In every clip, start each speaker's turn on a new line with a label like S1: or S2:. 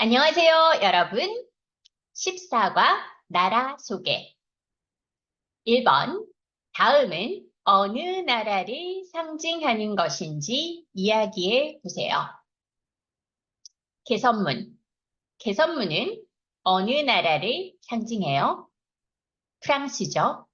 S1: 안녕하세요, 여러분. 14과 나라 소개. 1번. 다음은 어느 나라를 상징하는 것인지 이야기해 보세요. 개선문. 개선문은 어느 나라를 상징해요? 프랑스죠.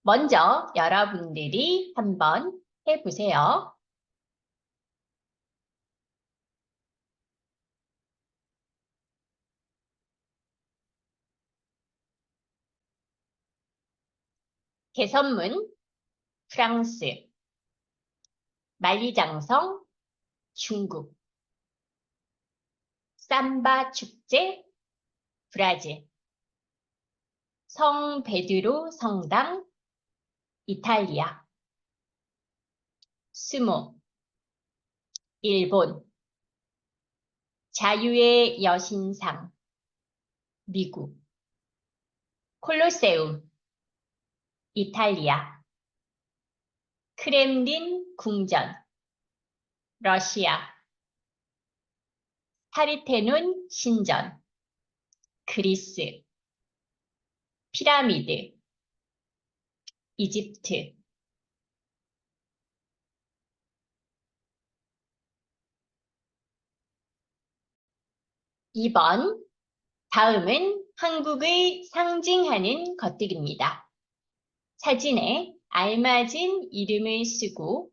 S1: 먼저 여러분들이 한번 해보세요. 개선문, 프랑스, 만리장성, 중국, 삼바 축제, 브라질, 성 베드로 성당, 이탈리아, 스모, 일본, 자유의 여신상, 미국, 콜로세움, 이탈리아, 크렘린 궁전, 러시아, 파리테논 신전, 그리스, 피라미드, 이집트, (2번) 다음은 한국의 상징하는 것들입니다. 사진에 알맞은 이름을 쓰고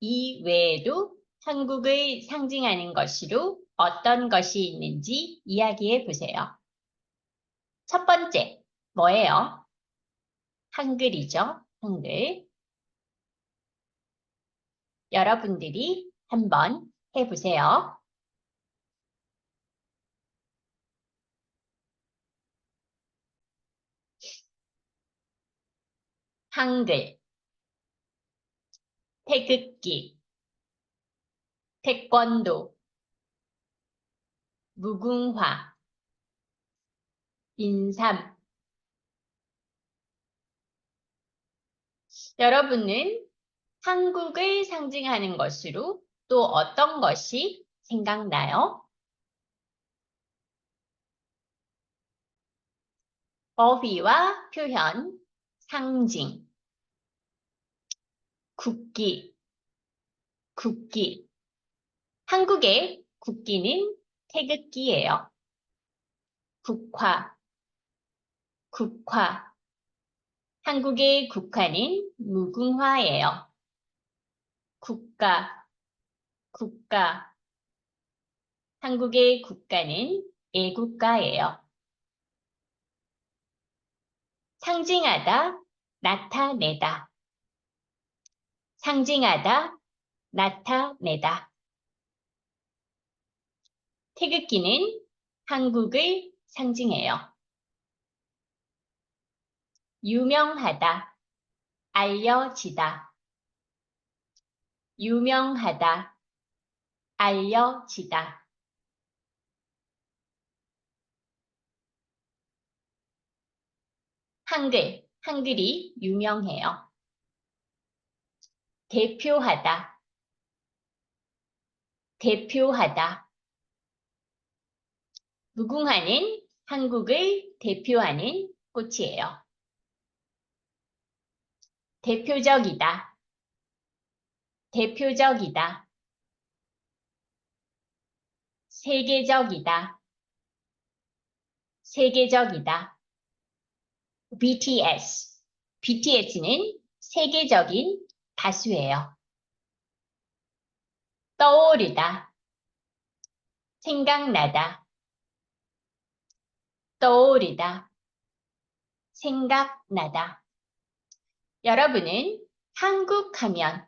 S1: 이 외에도 한국을 상징하는 것으로 어떤 것이 있는지 이야기해 보세요. 첫 번째, 뭐예요? 한글이죠. 한글. 여러분들이 한번 해보세요. 한글, 태극기, 태권도, 무궁화, 인삼. 여러분은 한국을 상징하는 것으로 또 어떤 것이 생각나요? 어휘와 표현, 상징, 국기, 국기. 한국의 국기는 태극기예요. 국화, 국화. 한국의 국화는 무궁화예요. 국가, 국가. 한국의 국가는 애국가예요. 상징하다, 나타내다. 상징하다, 나타내다. 태극기는 한국을 상징해요. 유명하다, 알려지다. 유명하다, 알려지다. 한글, 한글이 유명해요. 대표하다, 대표하다. 무궁화는 한국을 대표하는 꽃이에요. 대표적이다, 대표적이다. 세계적이다, 세계적이다. BTS. BTS는 세계적인 가수예요. 떠오르다, 생각나다, 떠오르다, 생각나다. 여러분은 한국 하면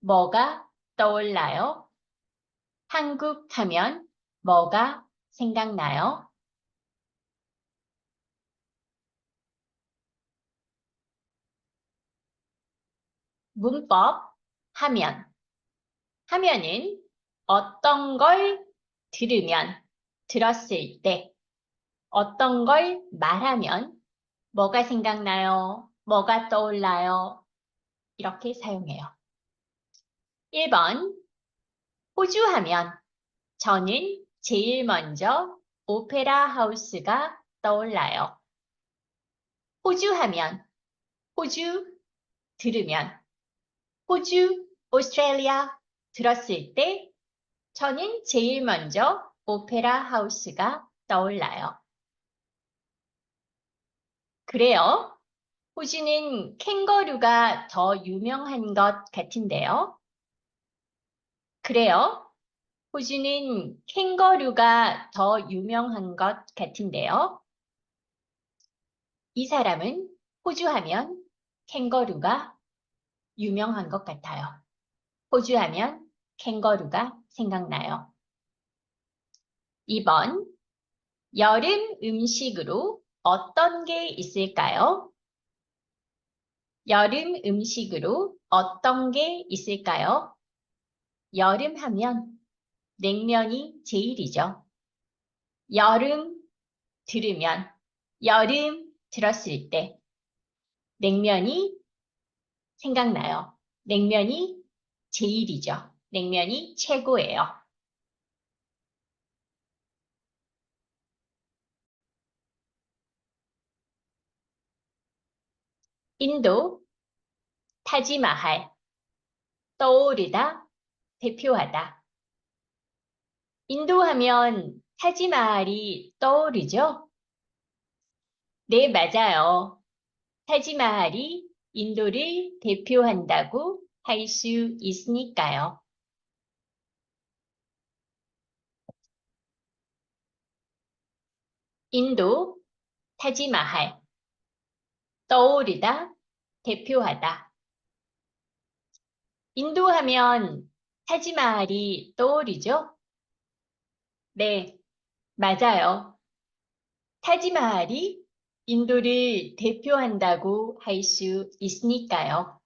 S1: 뭐가 떠올라요? 한국 하면 뭐가 생각나요? 문법 하면 하면은 어떤 걸 들으면 들었을 때 어떤 걸 말하면 뭐가 생각나요? 뭐가 떠올라요? 이렇게 사용해요. 1번 호주 하면 저는 제일 먼저 오페라 하우스가 떠올라요. 호주 하면, 호주 들으면, 호주, 오스트레일리아 들었을 때 저는 제일 먼저 오페라 하우스가 떠올라요. 그래요. 호주는 캥거루가 더 유명한 것 같은데요. 그래요. 호주는 캥거루가 더 유명한 것 같은데요. 이 사람은 호주 하면 캥거루가 유명한 것 같아요. 호주 하면 캥거루가 생각나요. 2번. 여름 음식으로 어떤 게 있을까요? 여름 음식으로 어떤 게 있을까요? 여름 하면 냉면이 제일이죠. 여름 들으면, 여름 들었을 때 냉면이 생각나요. 냉면이 제일이죠. 냉면이 최고예요. 인도, 타지마할, 떠오르다, 대표하다. 인도 하면 타지마할이 떠오르죠? 네, 맞아요. 타지마할이 인도를 대표한다고 할 수 있으니까요. 인도, 타지마할. 떠오르다, 대표하다. 인도 하면 타지마할이 떠오르죠? 네, 맞아요. 타지마할이 인도를 대표한다고 할 수 있으니까요.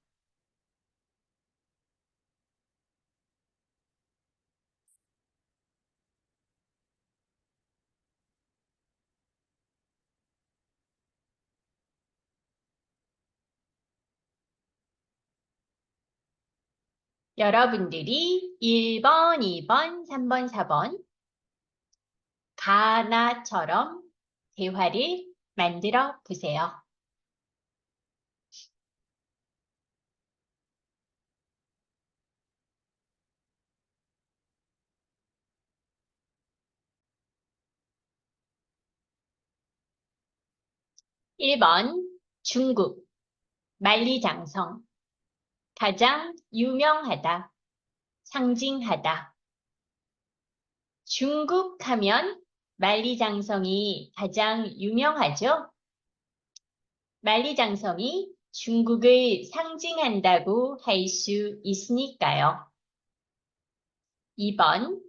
S1: 여러분들이 1번, 2번, 3번, 4번 가나처럼 대화를 만들어 보세요. 일 번 중국 만리장성 가장 유명하다, 상징하다. 중국 하면 만리장성이 가장 유명하죠? 만리장성이 중국을 상징한다고 할 수 있으니까요. 2번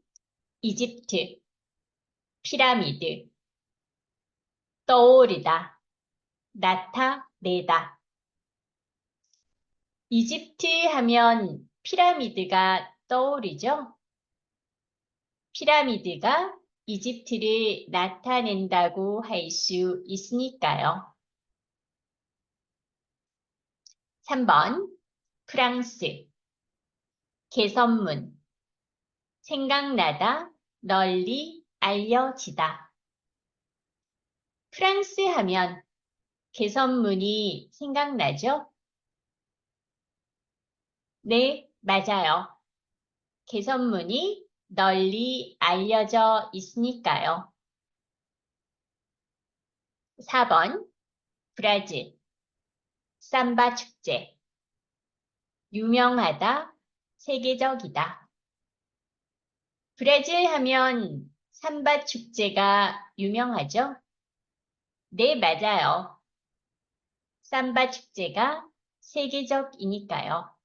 S1: 이집트 피라미드 떠오르다 나타내다 이집트 하면 피라미드가 떠오르죠? 피라미드가 이집트를 나타낸다고 할 수 있으니까요. 3번 프랑스 개선문 생각나다 널리 알려지다 프랑스 하면 개선문이 생각나죠? 네, 맞아요. 개선문이 널리 알려져 있으니까요. 4번 브라질 삼바 축제 유명하다, 세계적이다. 브라질 하면 삼바 축제가 유명하죠? 네, 맞아요. 삼바 축제가 세계적이니까요.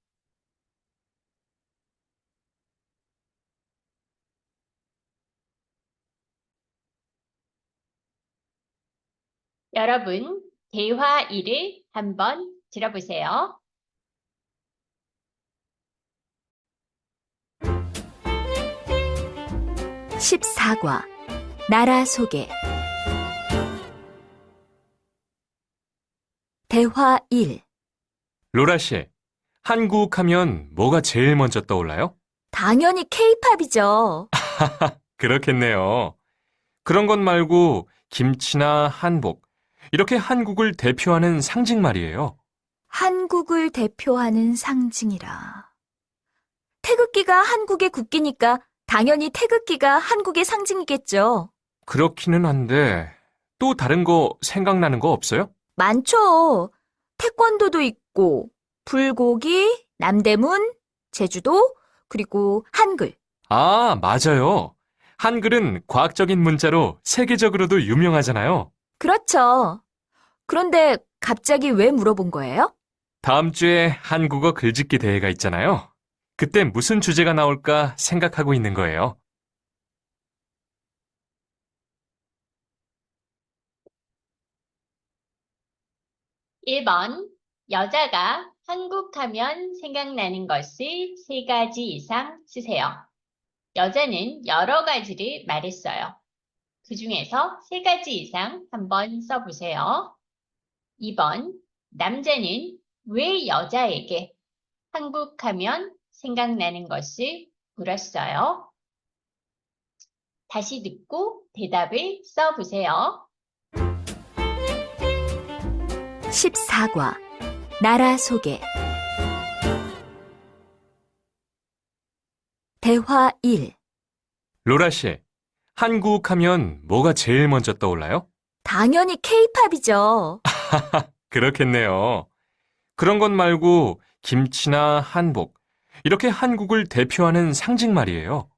S1: 여러분, 대화 1을 한번 들어보세요.
S2: 십사과 나라 소개 대화 1
S3: 로라 씨, 한국 하면 뭐가 제일 먼저 떠올라요?
S2: 당연히 케이팝이죠.
S3: 그렇겠네요. 그런 것 말고 김치나 한복, 이렇게 한국을 대표하는 상징 말이에요.
S2: 한국을 대표하는 상징이라. 태극기가 한국의 국기니까 당연히 태극기가 한국의 상징이겠죠.
S3: 그렇기는 한데, 또 다른 거 생각나는 거 없어요?
S2: 많죠. 태권도도 있고, 불고기, 남대문, 제주도, 그리고 한글.
S3: 아, 맞아요. 한글은 과학적인 문자로 세계적으로도 유명하잖아요.
S2: 그렇죠. 그런데 갑자기 왜 물어본 거예요?
S3: 다음 주에 한국어 글짓기 대회가 있잖아요. 그때 무슨 주제가 나올까 생각하고 있는 거예요.
S1: 일 번 여자가 한국 하면 생각나는 것을 세 가지 이상 쓰세요. 여자는 여러 가지를 말했어요. 그 중에서 세 가지 이상 한번 써보세요. 2번 남자는 왜 여자에게 한국 하면 생각나는 것을 물었어요. 다시 듣고 대답을 써보세요.
S2: 14과 나라 소개 대화 1
S3: 로라 씨, 한국 하면 뭐가 제일 먼저 떠올라요?
S2: 당연히 케이팝이죠.
S3: 그렇겠네요. 그런 것 말고 김치나 한복, 이렇게 한국을 대표하는 상징 말이에요.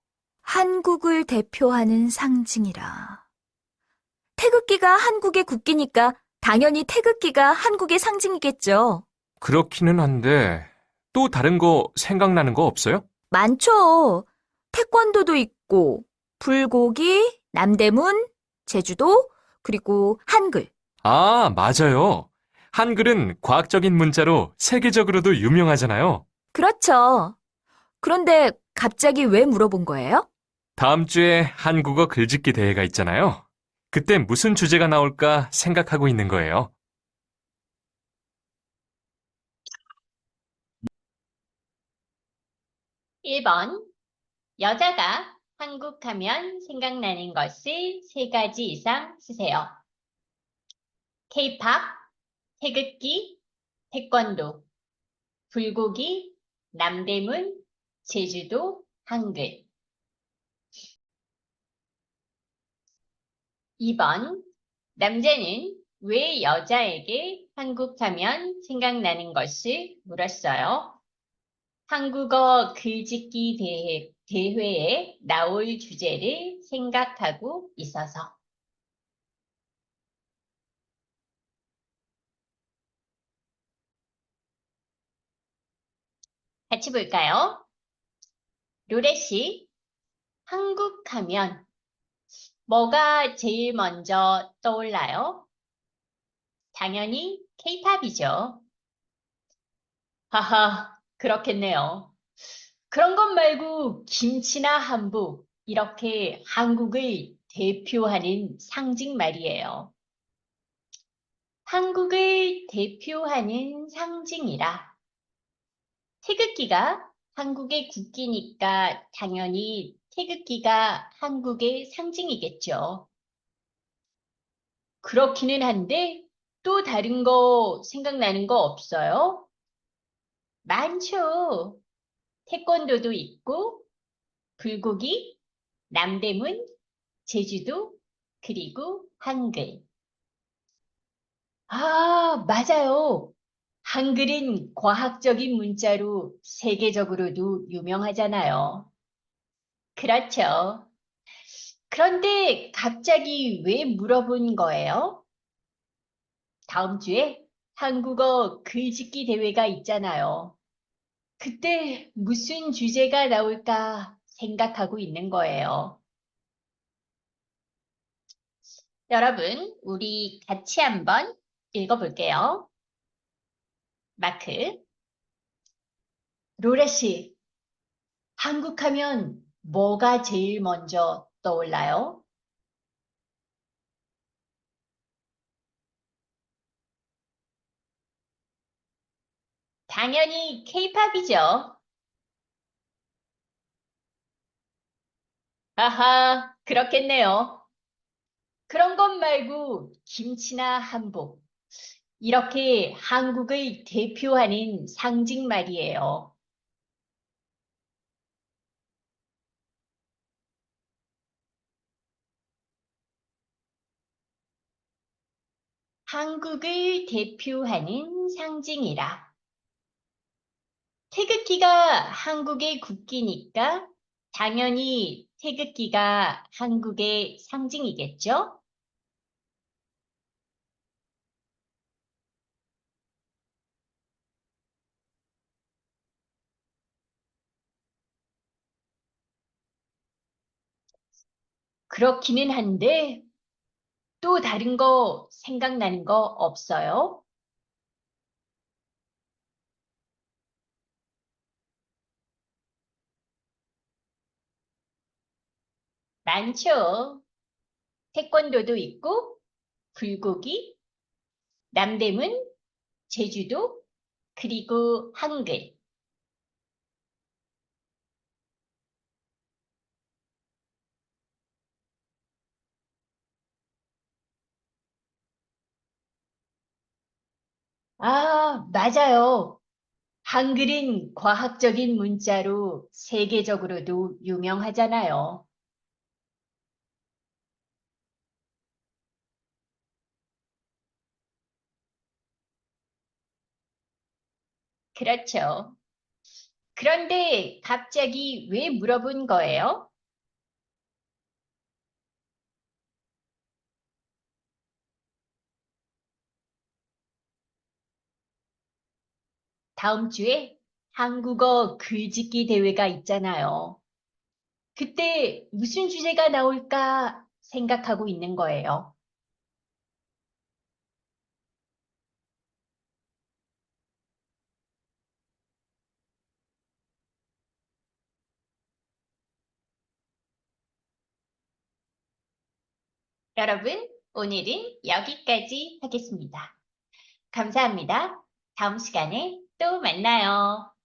S2: 한국을 대표하는 상징이라. 태극기가 한국의 국기니까 당연히 태극기가 한국의 상징이겠죠.
S3: 그렇기는 한데, 또 다른 거 생각나는 거 없어요?
S2: 많죠. 태권도도 있고, 불고기, 남대문, 제주도, 그리고 한글.
S3: 아, 맞아요. 한글은 과학적인 문자로 세계적으로도 유명하잖아요.
S2: 그렇죠. 그런데 갑자기 왜 물어본 거예요?
S3: 다음 주에 한국어 글짓기 대회가 있잖아요. 그때 무슨 주제가 나올까 생각하고 있는 거예요.
S1: 일 번 여자가 한국 하면 생각나는 것을 세 가지 이상 쓰세요. K-팝, 태극기, 태권도, 불고기, 남대문, 제주도, 한글. 2번 남자는 왜 여자에게 한국 하면 생각나는 것을 물었어요. 한국어 글짓기 대회, 대회에 나올 주제를 생각하고 있어서. 같이 볼까요? 로레 씨, 한국 하면 뭐가 제일 먼저 떠올라요? 당연히 케이팝이죠. 하하, 그렇겠네요. 그런 것 말고 김치나 한복, 이렇게 한국을 대표하는 상징 말이에요. 한국을 대표하는 상징이라. 태극기가 한국의 국기니까 당연히 태극기가 한국의 상징이겠죠. 그렇기는 한데 또 다른 거 생각나는 거 없어요? 많죠. 태권도도 있고, 불고기, 남대문, 제주도, 그리고 한글. 아, 맞아요. 한글은 과학적인 문자로 세계적으로도 유명하잖아요. 그렇죠. 그런데 갑자기 왜 물어본 거예요? 다음 주에 한국어 글짓기 대회가 있잖아요. 그때 무슨 주제가 나올까 생각하고 있는 거예요. 여러분, 우리 같이 한번 읽어볼게요. 마크. 로레 씨, 한국 하면 뭐가 제일 먼저 떠올라요? 당연히 케이팝이죠. 아하, 그렇겠네요. 그런 것 말고 김치나 한복. 이렇게 한국을 대표하는 상징 말이에요. 한국을 대표하는 상징이라. 태극기가 한국의 국기니까 당연히 태극기가 한국의 상징이겠죠? 그렇기는 한데 또 다른 거 생각나는 거 없어요? 많죠. 태권도도 있고, 불고기, 남대문, 제주도, 그리고 한글. 아, 맞아요. 한글은 과학적인 문자로 세계적으로도 유명하잖아요. 그렇죠. 그런데 갑자기 왜 물어본 거예요? 다음 주에 한국어 글짓기 대회가 있잖아요. 그때 무슨 주제가 나올까 생각하고 있는 거예요. 여러분, 오늘은 여기까지 하겠습니다. 감사합니다. 다음 시간에 또 만나요.